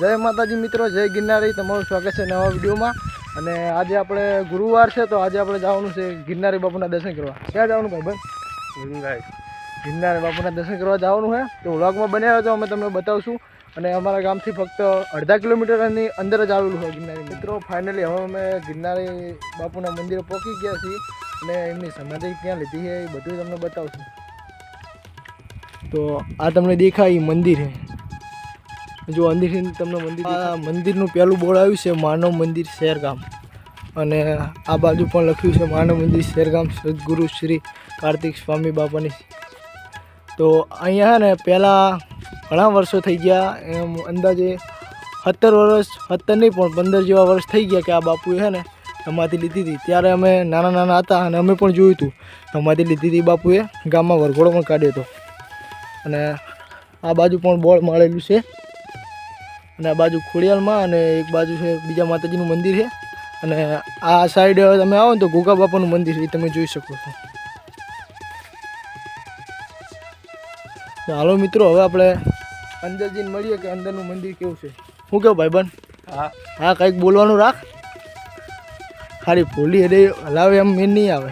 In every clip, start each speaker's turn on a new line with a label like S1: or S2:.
S1: જય માતાજી મિત્રો જય ગિરનારી. તમારું સ્વાગત છે નવા વિડીયોમાં. અને આજે આપણે ગુરુવાર છે તો આજે આપણે જવાનું છે ગિરનારી બાપુના દર્શન કરવા. ક્યાં જવાનું ભાઈ ભાઈ? ગિરનારી. બાપુના દર્શન કરવા જવાનું છે. તો વ્લોગમાં બન્યા તો અમે તમને બતાવશું. અને અમારા ગામથી ફક્ત અડધા કિલોમીટરની અંદર જ આવેલું હોય ગિરનારી. મિત્રો ફાઇનલી હવે અમે ગિરનારી બાપુના મંદિરે પહોંચી ગયા છીએ. અને એમની સમાધિ ક્યાં લીધી છે એ બધું તમને બતાવશું. તો આ તમને દેખાય એ મંદિર છે. જો અંદરથી તમને મંદિર મંદિરનું પહેલું બોર્ડ આવ્યું છે માનવ મંદિર શેરગામ. અને આ બાજુ પણ લખ્યું છે માનવ મંદિર શેરગામ સદગુરુ શ્રી કાર્તિક સ્વામી બાપાની. તો અહીંયા ને પહેલાં ઘણા વર્ષો થઈ ગયા, એમ અંદાજે સત્તર વર્ષ, સત્તર નહીં પણ પંદર જેવા વર્ષ થઈ ગયા કે આ બાપુએ છે ને એમાંથી લીધી હતી. ત્યારે અમે નાના નાના હતા અને અમે પણ જોયું હતું એમાંથી લીધી હતી બાપુએ, ગામમાં વરઘોડો પણ કાઢ્યો હતો. અને આ બાજુ પણ બોર્ડ માળેલું છે. અને આ બાજુ ખોડિયાલમાં અને એક બાજુ છે બીજા માતાજીનું મંદિર છે. અને આ સાઈડ તમે આવો ને તો ગોગા બાપાનું મંદિર એ તમે જોઈ શકો છો. હાલો મિત્રો હવે આપણે અંદર જઈને મળીએ કે અંદરનું મંદિર કેવું છે? શું કેવું ભાઈબંધ?
S2: હા.
S1: હા કંઈક બોલવાનું રાખ. ખાલી ભૂલી હડે હલાવે એમ મેન નહીં આવે.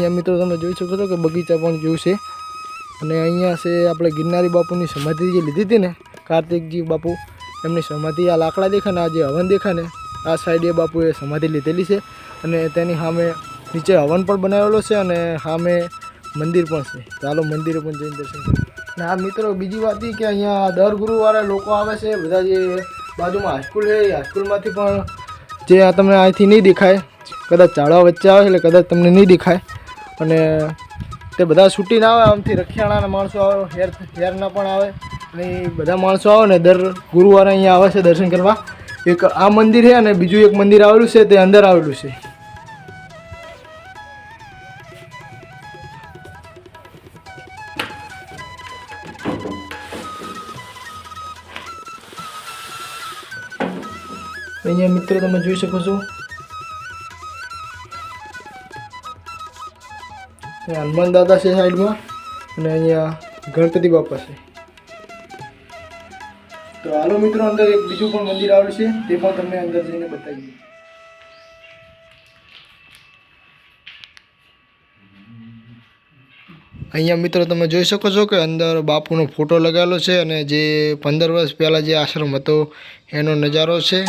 S1: અહીંયા મિત્રો તમે જોઈ શકો છો કે બગીચા પણ જોયું છે. અને અહીંયા છે આપણે ગિરનારી બાપુની સમાધિ જે લીધી હતી ને, કાર્તિકજી બાપુ, એમની સમાધિ આ લાકડા દેખાય ને, આ જે હવન દેખાય ને, આ સાઈડે બાપુએ સમાધિ લીધેલી છે. અને તેની સામે નીચે હવન પણ બનાવેલો છે અને સામે મંદિર પણ છે. ચાલો મંદિરે પણ જઈને દર્શન અને આ મિત્રો બીજી વાત એ કે અહીંયા દર ગુરુવારે લોકો આવે છે, બધા જે બાજુમાં હાઈસ્કૂલ છે, એ હાઈસ્કૂલમાંથી પણ જે આ તમને અહીંથી નહીં દેખાય, કદાચ ઝાડવા વચ્ચે આવે એટલે કદાચ તમને નહીં દેખાય. અને તે બધા છૂટીને આવે, આમથી રખિયાણાના માણસો આવે, હેર હેરના પણ આવે. અને બધા માણસો આવે ને, દર ગુરુવારે અહીંયા આવે છે દર્શન કરવા. એક આ મંદિર છે અને બીજું એક મંદિર આવેલું છે, તે અંદર આવેલું છે. અહીંયા મિત્રો તમે જોઈ શકો છો. અહીંયા હનુમાન દાદા છે સાઈડમાં અને અહીંયા ગણપતિ બાપા છે. તો હાલો મિત્રો, અંદર એક બીજું પણ મંદિર આવેલું છે, તે પણ તમને અંદર જઈને બતાવીએ. અહીંયા મિત્રો, તમે જોઈ શકો છો કે અંદર બાપુનો ફોટો લગાવેલો છે અને જે પંદર વર્ષ પહેલાં જે આશ્રમ હતો, એનો નજારો છે.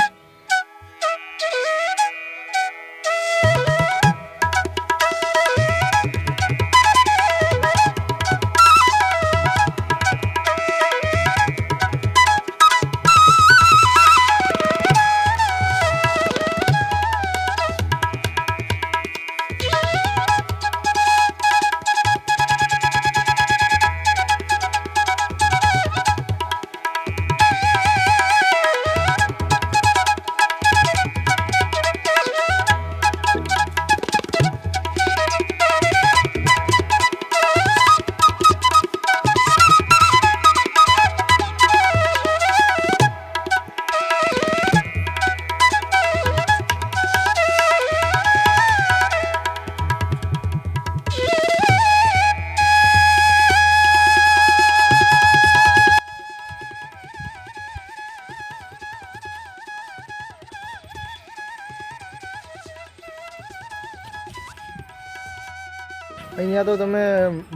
S1: અહીંયા તો તમે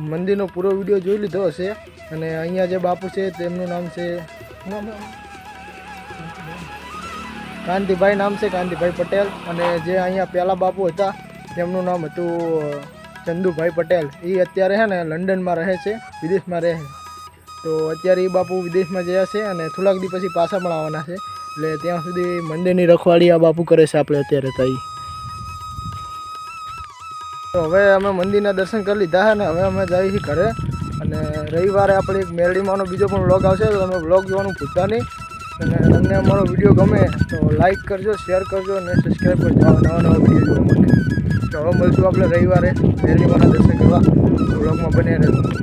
S1: મંદિરનો પૂરો વીડિયો જોઈ લીધો હશે અને અહીંયા જે બાપુ છે તેમનું નામ છે? કાંતિભાઈ નામ છે કાંતિભાઈ પટેલ અને જે અહીંયા પહેલાં બાપુ હતા તેમનું નામ હતું ચંદુભાઈ પટેલ એ અત્યારે છે ને લંડનમાં રહે છે, વિદેશમાં રહે છે તો અત્યારે એ બાપુ વિદેશમાં ગયા છે અને થોડાક દી પછી પાછા પણ આવવાના છે એટલે ત્યાં સુધી મંદિરની રખવાડી આ બાપુ કરે છે આપણે અત્યારે તો ઈ. તો હવે અમે મંદિરના દર્શન કરી લીધા છે ને હવે અમે જઈએ છીએ ઘરે. અને રવિવારે આપણે એક મેરડીમાંનો બીજો પણ વ્લોગ આવશે, તો તમે વ્લોગ જોવાનું ભૂલતા નહીં. અને તમને અમારો વીડિયો ગમે તો લાઈક કરજો શેર કરજો અને સબસ્ક્રાઈબ કરજો નવા નવા વીડિયો જોવા માટે. તો હવે મળશું આપણે રવિવારે મેરડીમાંના દર્શન કરવા વ્લોગમાં બને રહેજો.